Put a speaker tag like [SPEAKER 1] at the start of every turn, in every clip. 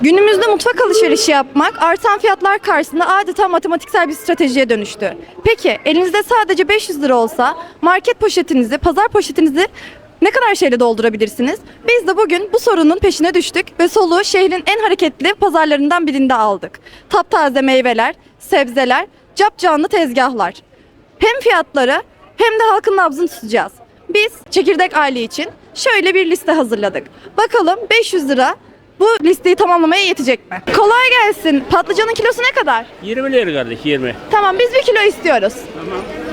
[SPEAKER 1] Günümüzde mutfak alışverişi yapmak artan fiyatlar karşısında adeta matematiksel bir stratejiye dönüştü. Peki elinizde sadece 500 lira olsa market poşetinizi, pazar poşetinizi ne kadar şeyle doldurabilirsiniz? Biz de bugün bu sorunun peşine düştük ve soluğu şehrin en hareketli pazarlarından birinde aldık. Taptaze meyveler, sebzeler, capcanlı tezgahlar. Hem fiyatları hem de halkın nabzını tutacağız. Biz Çekirdek aile için şöyle bir liste hazırladık. Bakalım 500 lira bu listeyi tamamlamaya yetecek mi? Kolay gelsin. Patlıcanın kilosu ne kadar?
[SPEAKER 2] 20 lira kardeş 20.
[SPEAKER 1] Tamam biz bir kilo istiyoruz.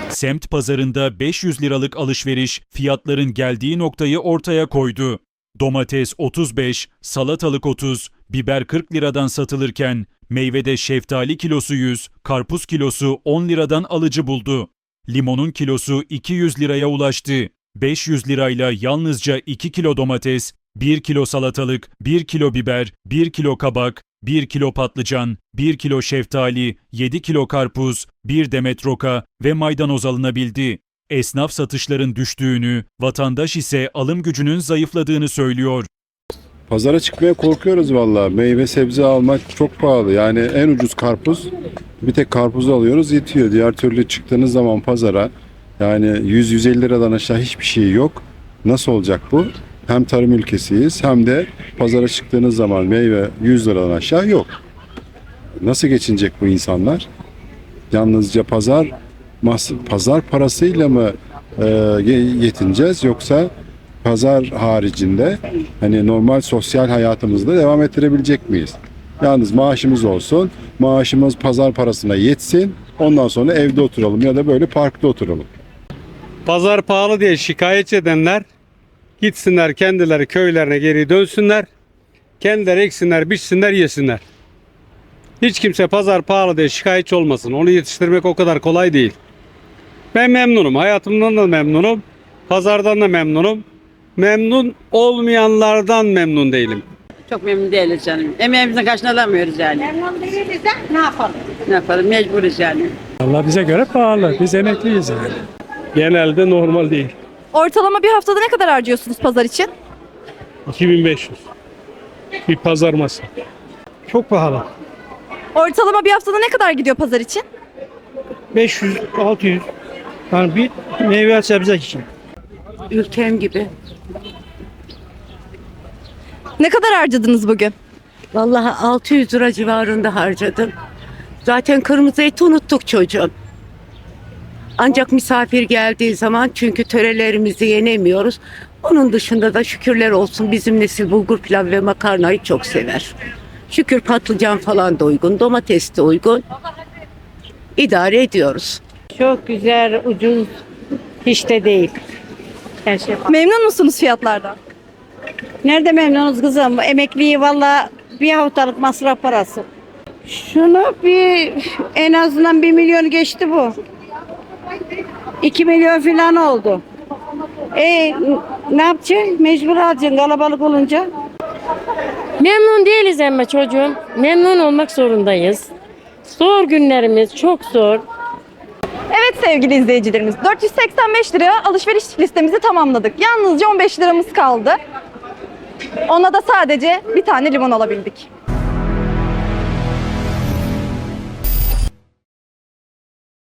[SPEAKER 3] Semt pazarında 500 liralık alışveriş fiyatların geldiği noktayı ortaya koydu. Domates 35, salatalık 30, biber 40 liradan satılırken meyvede şeftali kilosu 100, karpuz kilosu 10 liradan alıcı buldu. Limonun kilosu 200 liraya ulaştı. 500 lirayla yalnızca 2 kilo domates, 1 kilo salatalık, 1 kilo biber, 1 kilo kabak, 1 kilo patlıcan, 1 kilo şeftali, 7 kilo karpuz, 1 demet roka ve maydanoz alınabildi. Esnaf satışların düştüğünü, vatandaş ise alım gücünün zayıfladığını söylüyor.
[SPEAKER 4] Pazara çıkmaya korkuyoruz valla. Meyve sebze almak çok pahalı. Yani en ucuz karpuz bir tek karpuzu alıyoruz yetiyor. Diğer türlü çıktığınız zaman pazara yani 100-150 liradan aşağı hiçbir şey yok. Nasıl olacak bu? Hem tarım ülkesiyiz hem de pazara çıktığınız zaman meyve 100 liradan aşağı yok. Nasıl geçinecek bu insanlar? Yalnızca pazar pazar parasıyla mı e, ye- yetineceğiz yoksa pazar haricinde hani normal sosyal hayatımızda devam ettirebilecek miyiz? Yalnız maaşımız olsun, maaşımız pazar parasına yetsin, ondan sonra evde oturalım ya da böyle parkta oturalım.
[SPEAKER 5] Pazar pahalı diye şikayet edenler gitsinler kendileri köylerine geri dönsünler. Kendileri eksinler, biçsinler, yesinler. Hiç kimse pazar pahalı diye şikayetçi olmasın. Onu yetiştirmek o kadar kolay değil. Ben memnunum. Hayatımdan da memnunum. Pazardan da memnunum. Memnun olmayanlardan memnun değilim.
[SPEAKER 6] Çok memnun değiliz canım. Emeğimizin karşılığını alamıyoruz yani.
[SPEAKER 7] Memnun değiliz de ne yapalım?
[SPEAKER 6] Ne yapalım mecburuz yani.
[SPEAKER 8] Allah bize göre pahalı. Biz emekliyiz yani.
[SPEAKER 5] Genelde normal değil.
[SPEAKER 1] Ortalama bir haftada ne kadar harcıyorsunuz pazar için?
[SPEAKER 5] 2500. Bir pazar masa.
[SPEAKER 8] Çok pahalı.
[SPEAKER 1] Ortalama bir haftada ne kadar gidiyor pazar için?
[SPEAKER 8] 500, 600. Yani bir meyve sebze için.
[SPEAKER 7] Ülkem gibi.
[SPEAKER 1] Ne kadar harcadınız bugün?
[SPEAKER 7] Vallahi 600 lira civarında harcadım. Zaten kırmızı eti unuttuk çocuğum. Ancak misafir geldiği zaman çünkü törelerimizi yenemiyoruz. Onun dışında da şükürler olsun bizim nesil bulgur pilav ve makarnayı çok sever. Şükür patlıcan falan da uygun, domates de uygun. İdare ediyoruz.
[SPEAKER 9] Çok güzel, ucuz, hiç de değil. Her şey.
[SPEAKER 1] Memnun musunuz fiyatlardan?
[SPEAKER 9] Nerede memnunuz kızım? Emekliyi valla bir haftalık masraf parası. Şunu bir en azından bir milyon geçti bu. İki milyon falan oldu. E ne yapacaksın? Mecbur alacaksın kalabalık olunca.
[SPEAKER 10] Memnun değiliz ama çocuğum. Memnun olmak zorundayız. Zor günlerimiz çok zor.
[SPEAKER 1] Evet sevgili izleyicilerimiz 485 liraya alışveriş listemizi tamamladık. Yalnızca 15 liramız kaldı. Ona da sadece bir tane limon alabildik.